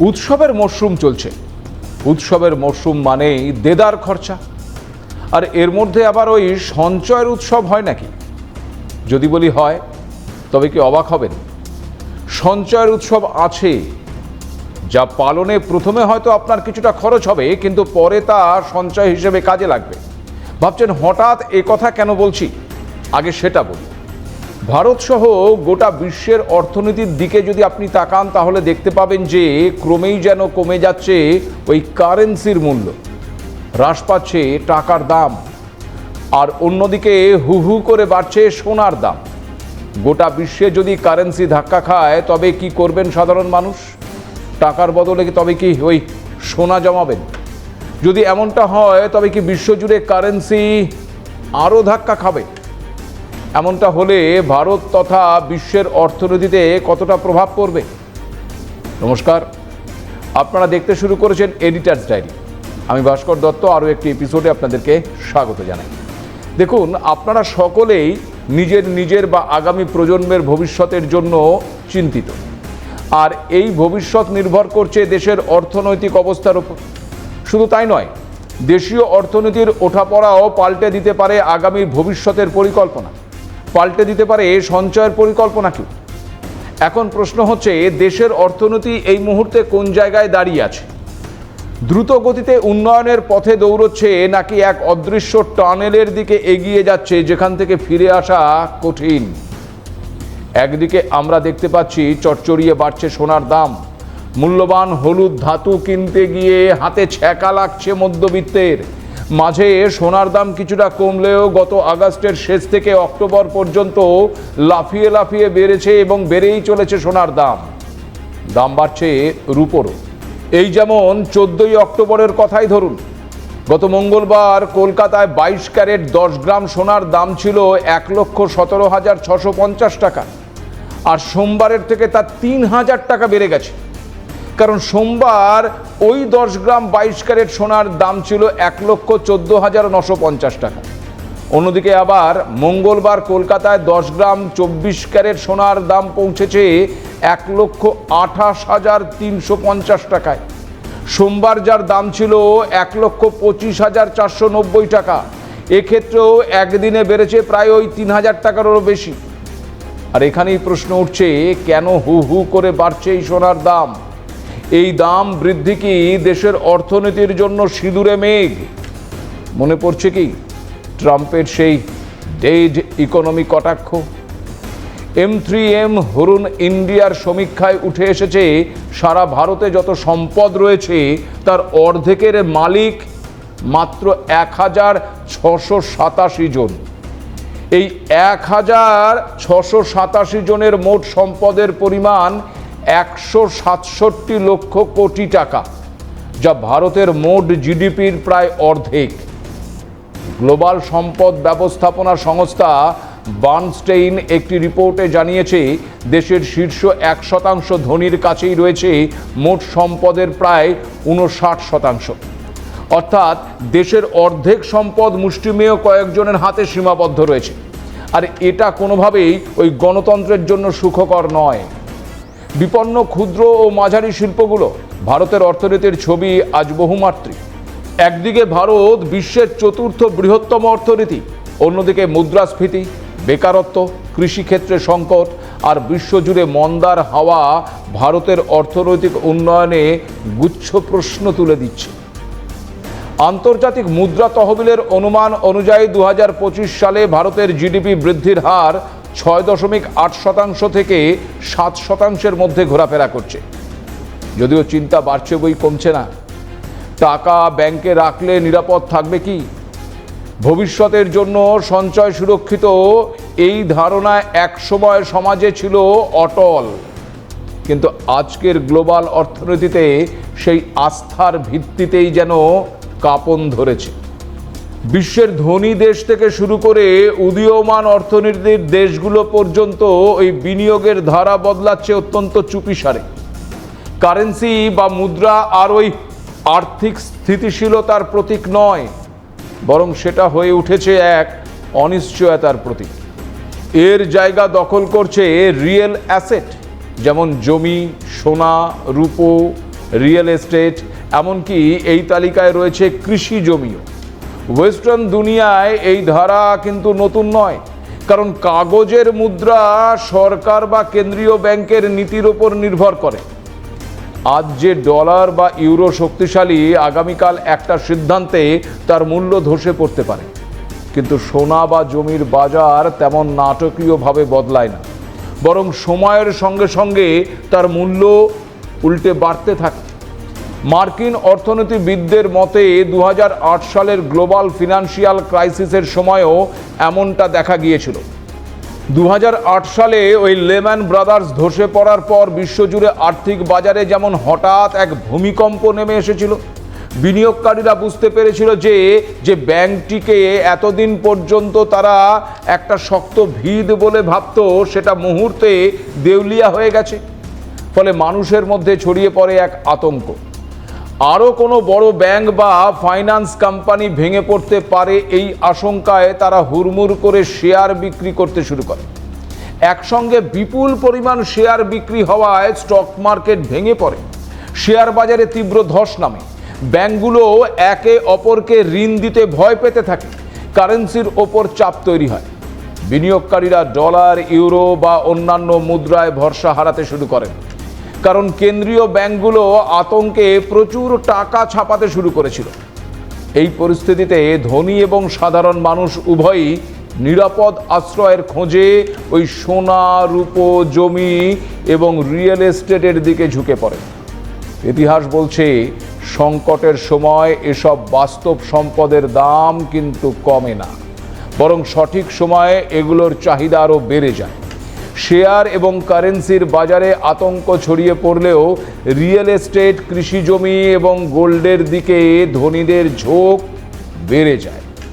উৎসবের মরশুম চলছে। উৎসবের মরশুম মানেই দেদার খরচা। আর এর মধ্যে আবার ওই সঞ্চয়ের উৎসব হয় নাকি? যদি বলি হয়, তবে কি অবাক হবেন? সঞ্চয়ের উৎসব আছে, যা পালনে প্রথমে হয়তো আপনার কিছুটা খরচ হবে, কিন্তু পরে তা সঞ্চয় হিসেবে কাজে লাগবে। ভাবছেন হঠাৎ এ কথা কেন বলছি? আগে সেটা বলি। ভারত সহ গোটা বিশ্বের অর্থনীতির দিকে যদি আপনি তাকান, তাহলে দেখতে পাবেন যে ক্রমেই যেন কমে যাচ্ছে ওই কারেন্সির মূল্য। হ্রাস পাচ্ছে টাকার দাম। আর অন্যদিকে হু হু করে বাড়ছে সোনার দাম। গোটা বিশ্বে যদি কারেন্সি ধাক্কা খায়, তবে কি করবেন সাধারণ মানুষ? টাকার বদলে তবে কি ওই সোনা জমাবেন? যদি এমনটা হয়, তবে কি বিশ্বজুড়ে কারেন্সি আরও ধাক্কা খাবে? এমনটা হলে ভারত তথা বিশ্বের অর্থনীতিতে কতটা প্রভাব পড়বে? নমস্কার। আপনারা দেখতে শুরু করেছেন এডিটার্স ডায়েরি আমি ভাস্কর দত্ত, আরও একটি এপিসোডে আপনাদেরকে স্বাগত জানাই। দেখুন, আপনারা সকলেই নিজের নিজের বা আগামী প্রজন্মের ভবিষ্যতের জন্য চিন্তিত। আর এই ভবিষ্যৎ নির্ভর করছে দেশের অর্থনৈতিক অবস্থার উপর শুধু তাই নয়, দেশীয় অর্থনীতির ওঠাপড়াও পাল্টে দিতে পারে আগামী ভবিষ্যতের পরিকল্পনা। পাল্টে দিতে পারে সঞ্চয়ের পরিকল্পনা কি? এখন প্রশ্ন হচ্ছে দেশের অর্থনীতি এই মুহূর্তে কোন জায়গায় দাঁড়িয়ে আছে? দ্রুত গতিতে উন্নয়নের পথে দৌড়চ্ছে নাকি এক অদৃশ্য টানেলের দিকে এগিয়ে যাচ্ছে যেখান থেকে ফিরে আসা কঠিন? একদিকে আমরা দেখতে পাচ্ছি চটচড়িয়ে বাড়ছে সোনার দাম। মূল্যবান হলুদ ধাতু কিনতে গিয়ে হাতে ছ্যাঁকা লাগছে মধ্যবিত্তের। মাঝে সোনার দাম কিছুটা কমলেও গত আগস্টের শেষ থেকে অক্টোবর পর্যন্ত লাফিয়ে লাফিয়ে বেড়েছে এবং বেড়েই চলেছে সোনার দাম। দাম বাড়ছে রুপোরও। এই যেমন চোদ্দই অক্টোবরের কথাই ধরুন। গত মঙ্গলবার কলকাতায় বাইশ ক্যারেট দশ গ্রাম সোনার দাম ছিল এক লক্ষ সতেরো হাজার ছশো পঞ্চাশ টাকা। আর সোমবারের থেকে তা তিন হাজার টাকা বেড়ে গেছে। কারণ সোমবার ওই দশ গ্রাম বাইশ ক্যারেট সোনার দাম ছিল এক লক্ষ চোদ্দ হাজার নশো পঞ্চাশ টাকা। অন্যদিকে আবার মঙ্গলবার কলকাতায় দশ গ্রাম চব্বিশ ক্যারেট সোনার দাম পৌঁছেছে এক লক্ষ আঠাশ হাজার তিনশো পঞ্চাশ টাকায়। সোমবার যার দাম ছিল এক লক্ষ পঁচিশ হাজার চারশো নব্বই টাকা, এক্ষেত্রেও একদিনে বেড়েছে প্রায় ওই তিন হাজার টাকারও বেশি। আর এখানেই প্রশ্ন উঠছে, কেন হু হু করে বাড়ছে এই সোনার দাম? এই দাম বৃদ্ধি কি দেশের অর্থনীতির জন্য সিঁদুরে মেঘ? মনে পড়ছে কি ট্রাম্পের সেই ডেড ইকোনমি কটাক্ষ? এম থ্রি এম হরুন ইন্ডিয়ার সমীক্ষায় উঠে এসেছে, সারা ভারতে যত সম্পদ রয়েছে, তার অর্ধেকের মালিক মাত্র এক হাজার ছশো সাতাশি জন। এই এক হাজার ছশো সাতাশি জনের মোট সম্পদের পরিমাণ একশো সাতষট্টি লক্ষ কোটি টাকা, যা ভারতের মোট জিডিপির প্রায় অর্ধেক। গ্লোবাল সম্পদ ব্যবস্থাপনা সংস্থা বার্নস্টেইন একটি রিপোর্টে জানিয়েছে, দেশের শীর্ষ এক শতাংশ ধনীর কাছেই রয়েছে মোট সম্পদের প্রায় উনষাট শতাংশ। অর্থাৎ দেশের অর্ধেক সম্পদ মুষ্টিমেয় কয়েকজনের হাতে সীমাবদ্ধ রয়েছে। আর এটা কোনোভাবেই ওই গণতন্ত্রের জন্য সুখকর নয়। বিপন্ন, ক্ষুদ্র ও মাঝারি শিল্পগুলো ভারতের অর্থনীতির ছবি আজ বহুমাত্রিক। একদিকে ভারত বিশ্বের চতুর্থ বৃহত্তম অর্থনীতি, অন্যদিকে মুদ্রাস্ফীতি, বেকারত্ব, কৃষিক্ষেত্রে সংকট আর বিশ্বজুড়ে মন্দার হাওয়া ভারতের অর্থনৈতিক উন্নয়নে গুচ্ছ প্রশ্ন তুলে দিচ্ছে। আন্তর্জাতিক মুদ্রা তহবিলের অনুমান অনুযায়ী দু হাজার পঁচিশ সালে ভারতের জিডিপি বৃদ্ধির হার ছয় দশমিক আট শতাংশ থেকে সাত শতাংশের মধ্যে ঘোরাফেরা করছে। যদিও চিন্তা বাড়ছে বই কমছে না। টাকা ব্যাংকে রাখলে নিরাপদ থাকবে কি? ভবিষ্যতের জন্য সঞ্চয় সুরক্ষিত এই ধারণা একসময় সমাজে ছিল অটল। কিন্তু আজকের গ্লোবাল অর্থনীতিতে সেই আস্থার ভিত্তিতেই যেন কাঁপন ধরেছে। বিশ্বের ধনী দেশ থেকে শুরু করে উদীয়মান অর্থনীতির দেশগুলো পর্যন্ত ওই বিনিয়োগের ধারা বদলাচ্ছে অত্যন্ত চুপিসারে। কারেন্সি বা মুদ্রা আর ওই আর্থিক স্থিতিশীলতার প্রতীক নয়, বরং সেটা হয়ে উঠেছে এক অনিশ্চয়তার প্রতীক। এর জায়গা দখল করছে রিয়েল অ্যাসেট, যেমন জমি, সোনা, রূপো, রিয়েল এস্টেট, এমনকি এই তালিকায় রয়েছে কৃষি জমিও। ওয়েস্টার্ন দুনিয়ায় এই ধারা কিন্তু নতুন নয়। কারণ কাগজের মুদ্রা সরকার বা কেন্দ্রীয় ব্যাংকের নীতির ওপর নির্ভর করে। আজ যে ডলার বা ইউরো শক্তিশালী আগামীকাল একটা সিদ্ধান্তে তার মূল্য ধসে পড়তে পারে। কিন্তু সোনা বা জমির বাজার তেমন নাটকীয়ভাবে বদলায় না। বরং সময়ের সঙ্গে সঙ্গে তার মূল্য উল্টে বাড়তে থাকে। মার্কিন অর্থনীতিবিদদের মতে দু হাজার আট সালের গ্লোবাল ফিনান্সিয়াল ক্রাইসিসের সময়ও এমনটা দেখা গিয়েছিল। দু হাজার আট সালে ওই লেম্যান ব্রাদার্স ধসে পড়ার পর বিশ্বজুড়ে আর্থিক বাজারে যেমন হঠাৎ এক ভূমিকম্প নেমে এসেছিল, বিনিয়োগকারীরা বুঝতে পেরেছিল যে যে ব্যাংকটিকে এতদিন পর্যন্ত তারা একটা শক্ত ভিত বলে ভাবতো, সেটা মুহূর্তে দেউলিয়া হয়ে গেছে। ফলে মানুষের মধ্যে ছড়িয়ে পড়ে এক আতঙ্ক। আরও কোনো বড় ব্যাংক বা ফাইন্যান্স কোম্পানি ভেঙে পড়তে পারে এই আশঙ্কায় তারা হুড়মুড় করে শেয়ার বিক্রি করতে শুরু করে। একসঙ্গে বিপুল পরিমাণ শেয়ার বিক্রি হওয়ায় স্টক মার্কেট ভেঙে পড়ে। শেয়ার বাজারে তীব্র ধস নামে। ব্যাংকগুলো একে অপরকে ঋণ দিতে ভয় পেতে থাকে। কারেন্সির ওপর চাপ তৈরি হয়। বিনিয়োগকারীরা ডলার, ইউরো বা অন্যান্য মুদ্রায় ভরসা হারাতে শুরু করেন। কারণ কেন্দ্রীয় ব্যাংকগুলো আতঙ্কে প্রচুর টাকা ছাপাতে শুরু করেছিল। এই পরিস্থিতিতে ধনী এবং সাধারণ মানুষ উভয়ই নিরাপদ আশ্রয়ের খোঁজে ওই সোনা, রূপো, জমি এবং রিয়েল এস্টেটের দিকে ঝুঁকে পড়ে। ইতিহাস বলছে, সংকটের সময় এসব বাস্তব সম্পদের দাম কিন্তু কমে না। বরং সঠিক সময়ে এগুলোর চাহিদা আরও বেড়ে যায়। শেয়ার এবং কারেন্সির বাজারে আতঙ্ক ছড়িয়ে পড়লেও রিয়েল এস্টেট, কৃষি জমি এবং গোল্ডের দিকে ধনীদের ঝোঁক বেড়ে যায়।